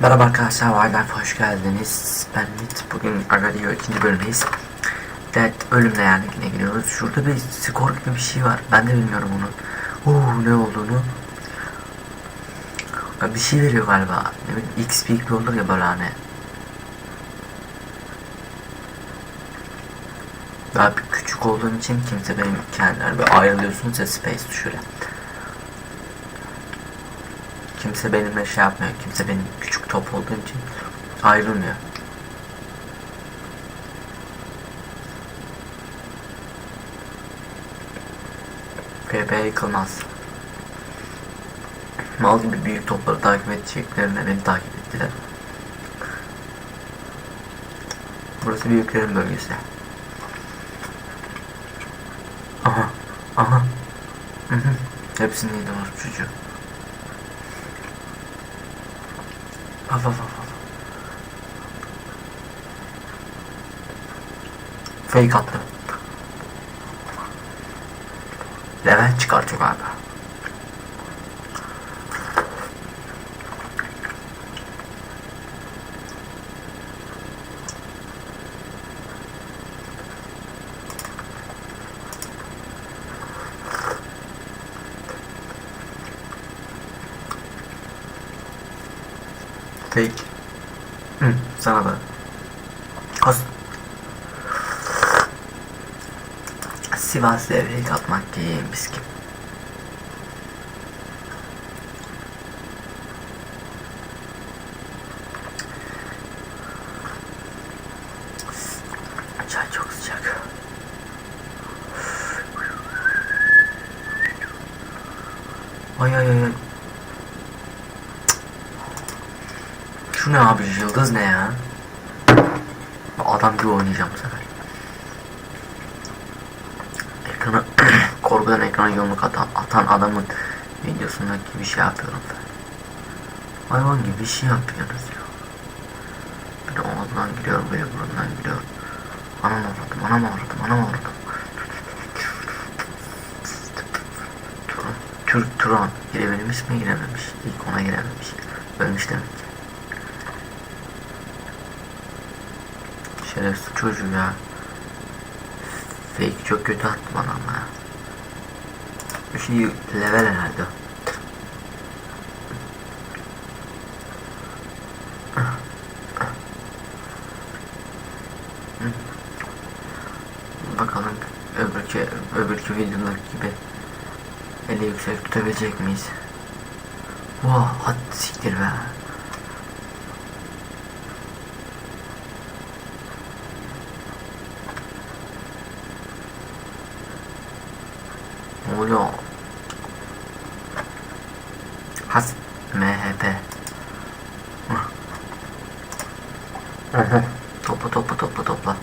Merhaba arkadaşlar, Wildlife hoş geldiniz. Ben Mit. Bugün Agadio ikinci bölümdeyiz. Evet, bölümle yani yine gidiyoruz. Şurada bir skor gibi bir şey var. Ben de bilmiyorum onun. Oo, ne olduğunu. Bir şey veriyor galiba. Ne bileyim, XP gibi olur ya böyle hani. Daha bir küçük olduğum için kimse benim kendileri böyle ayrılıyorsunuz ya space tuşuyla. Kimse benimle şey yapmıyor. Kimse benim küçük top olduğum için ayrılmıyor. PP yıkılmaz. Mal gibi büyük topları takip edeceklerine beni takip ettiler. Burası büyüklerin bölgesi. Aha, aha. Hı hı. Hepsini yedim çocuğu. Af af af. Fake attım. Levent çıkartıyor galiba. Fake. Hı, sana da. As Sivas devreye katmak diyeyim biz kim? Çay çok sıcak. Ay ay ay ay. Ne abi yıldız ne ya? Adam gibi oynayacağım bu sefer. Ekrana korkudan ekrana yumruk atan, atan adamın videosundaki bir şey yapıyorum ben. Hayvan gibi bir şey yapıyoruz ya. De ağzından giriyor böyle burundan giriyor. Anam avradım, anam avradım, anam avradım. Turan, Turan girebilmiş mi girememiş. İlk ona girememiş. Ölmüş demek ki. Şerefsiz çocuğu ya. Fake çok kötü attı bana ama ya. Şey level herhalde. Bakalım öbürkü, öbürkü videolar gibi eli yüksek tutabilecek miyiz? Vah at siktir be. Oluyor? Has MHP. Aha. Topla topla topla topla.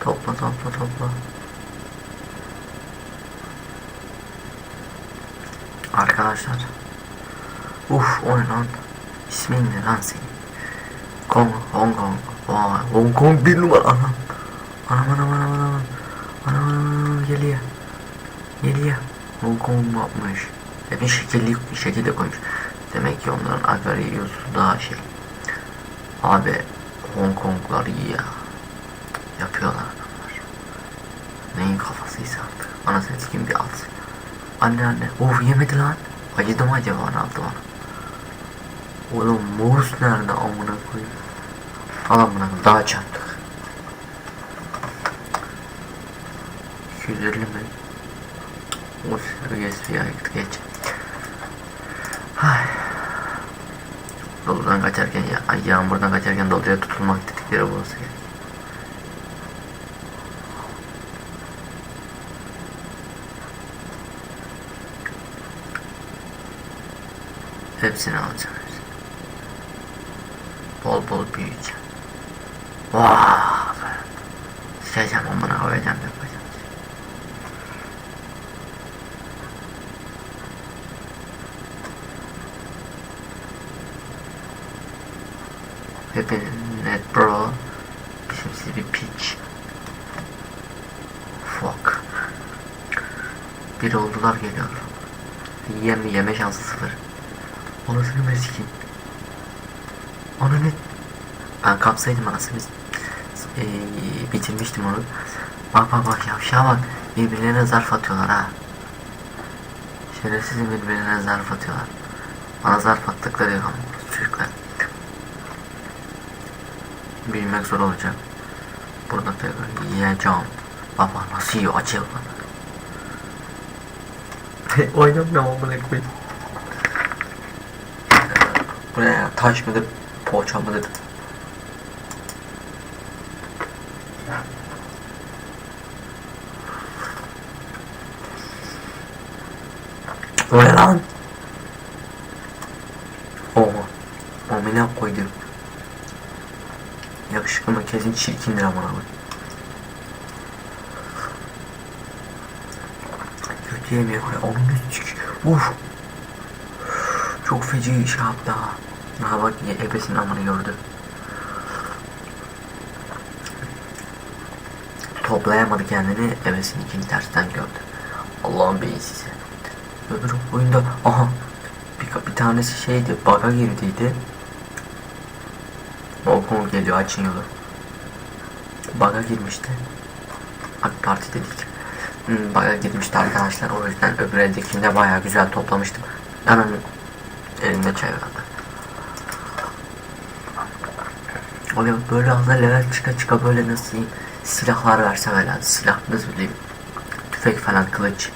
Topla topla topla. Arkadaşlar. Uf o lan? İsmin ne lan senin? Kong, Hong Kong. Vay, Hong Kong bir numara anam. Anam anam anam anam. Anam anam anam geliyor. Kong mu yapmış? Hep şekilli şekilde koymuş. Demek ki onların agariyosu daha şey. Abi Hong Konglar iyi ya. Yapıyorlar adamlar. Neyin kafasıysa artık. Anasını sikim bir at. Anne anne. Of yemedi lan. Acıdı mı acaba ne yaptı bana? Oğlum mouse nerede amına koyayım? Al amına. Daha çarptık. 250 mi? O seviyesi ya geç. Ay. Doludan kaçarken ya ay yağmurdan kaçarken doluya tutulmak dedikleri burası gerek. Hepsini alacağım. Bol bol büyüyeceğim. Vaa be. Sıçacağım amına koyacağım yapacağım. Hepinin net bro. Bizimsi bir piç. Fuck. Bir oldular geliyor. Yeme yeme şansı sıfır. Anasını ben sikeyim. Ne? Ben kapsaydım anasını ee, bitirmiştim onu. Bak bak bak yavşağa bak. Birbirlerine zarf atıyorlar ha. Şerefsizin birbirlerine zarf atıyorlar. Bana zarf attıkları yok ama çocuklar. Bilmek zor olacak. Burada tekrar yiyeceğim. Baba nasıl yiyor açıyor bana. Oynamıyorum amına koyayım. Bu ne ya? Taş mıdır? Poğaça mıdır? Ne lan? Oha. Amına koydum. Yakışıklı mı kesin çirkindir amına koyayım. Kötü yemeğe koy. Onun. Uf. Çok feci şey yaptı ha. Ha bak ebesinin amını gördü. Toplayamadı kendini ebesinin ikinci tersten gördü. Allah'ın beyi size. Öbür oyunda aha bir, bir tanesi şeydi baga girdiydi. Volkan geliyor açın yolu. Baga girmişti. AK Parti dedik. Hmm, baga girmişti arkadaşlar o yüzden öbür eldekinde bayağı güzel toplamıştım. Ananın elinde çay vardı. Öyle böyle anda level çıka çıka böyle nasıl silahlar verse böyle silah nasıl diyeyim tüfek falan kılıç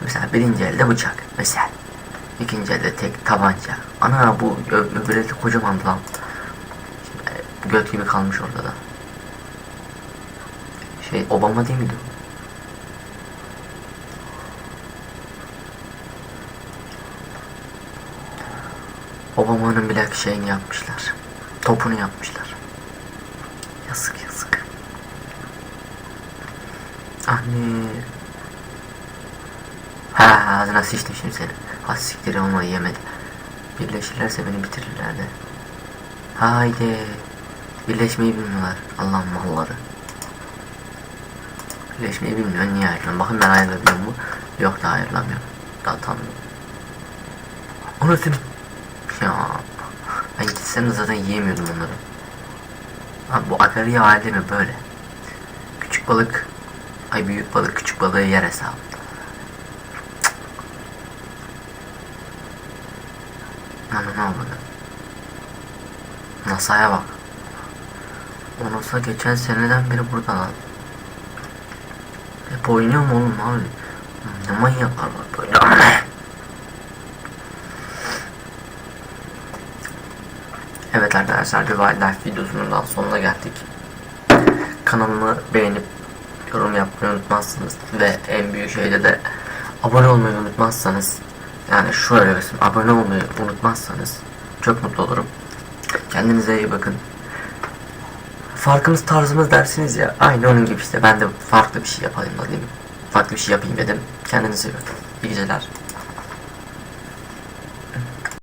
mesela birinci elde bıçak mesela ikinci elde tek tabanca ana bu öbür elde kocaman lan göt gibi kalmış orada da şey Obama değil miydi? Obama'nın bile şeyini yapmışlar. Topunu yapmışlar. Yazık yazık. Anne. Ha ağzına sıçtım şimdi seni. Ha siktir olmayı yemedi. Birleşirlerse beni bitirirlerdi. Haydi. Birleşmeyi bilmiyorlar. Allah'ın malları. Birleşmeyi bilmiyor. Niye ayrılamıyor? Bakın ben ayrılabiliyor mu? Yok da ayrılamıyorum. Daha tanımıyorum. Onu senin. Ya. Ben gitsem zaten yiyemiyordum onları. Abi bu akarya alemi böyle. Küçük balık, ay büyük balık küçük balığı yer hesabı. Ne oldu? NASA'ya bak. O NASA geçen seneden beri burada lan. Hep oynuyor mu oğlum abi? Ne manyaklar var böyle. Evet arkadaşlar bir wildlife videosunun daha sonuna geldik. Kanalımı beğenip yorum yapmayı unutmazsınız ve en büyük şeyde de abone olmayı unutmazsanız yani şöyle resim abone olmayı unutmazsanız çok mutlu olurum. Kendinize iyi bakın. Farkımız tarzımız dersiniz ya aynı onun gibi işte ben de farklı bir şey yapayım dedim. Farklı bir şey yapayım dedim. Kendinize iyi bakın. İyi geceler.